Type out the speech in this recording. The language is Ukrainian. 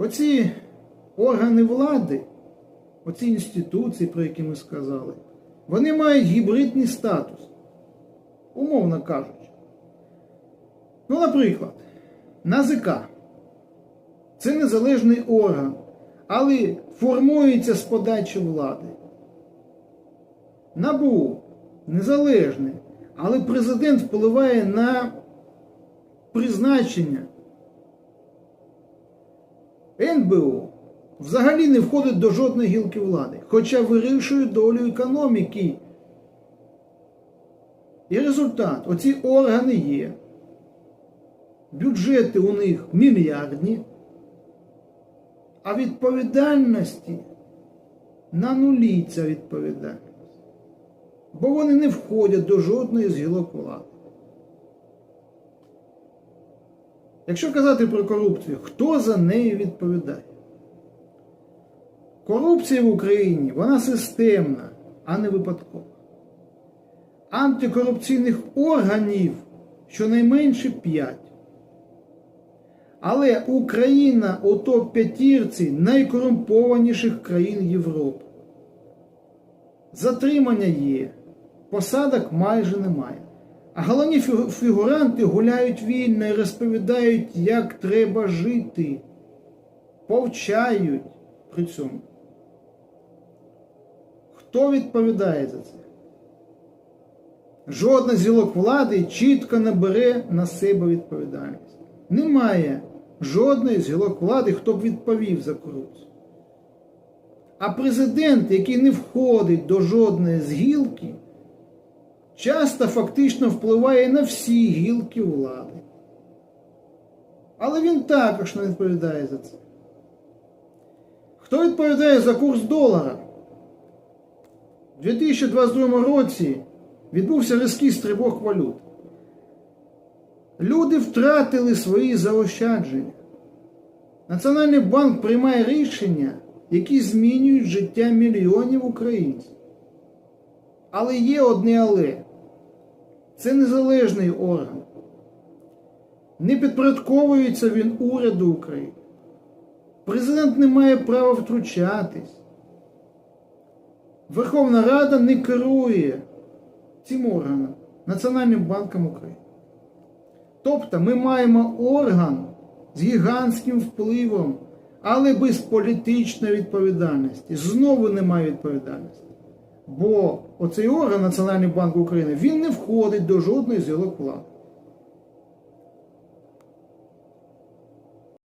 Оці органи влади, оці інституції, про які ми сказали, вони мають гібридний статус, умовно кажучи. Ну, наприклад, НАЗК це незалежний орган, але формується з подачі влади. НАБУ незалежний, але президент впливає на призначення. НБУ взагалі не входить до жодної гілки влади, хоча вирішує долю економіки. І результат: оці органи є. Бюджети у них мільярдні, а відповідальності на нулі ця відповідальність. Бо вони не входять до жодної з гілок влади. Якщо казати про корупцію, хто за нею відповідає? Корупція в Україні вона системна, а не випадкова. Антикорупційних органів щонайменше 5. Але Україна у топ-п'ятірці найкорумпованіших країн Європи. Затримання є, посадок майже немає. А головні фігуранти гуляють вільно і розповідають, як треба жити, повчають при цьому. Хто відповідає за це? Жодна з гілок влади чітко не бере на себе відповідальність. Немає жодної з гілок влади, хто б відповів за корупцію. А президент, який не входить до жодної з гілки, часто фактично впливає на всі гілки влади. Але він також не відповідає за це. Хто відповідає за курс долара? У 2022 році відбувся різкий стрибок валют. Люди втратили свої заощадження. Національний банк приймає рішення, які змінюють життя мільйонів українців. Але є одне але. Це незалежний орган. Не підпорядковується він уряду України. Президент не має права втручатись. Верховна Рада не керує цим органом Національним банком України. Тобто ми маємо орган з гігантським впливом, але без політичної відповідальності. Знову немає відповідальності. Бо оцей орган Національний банк України він не входить до жодної з гілок влади.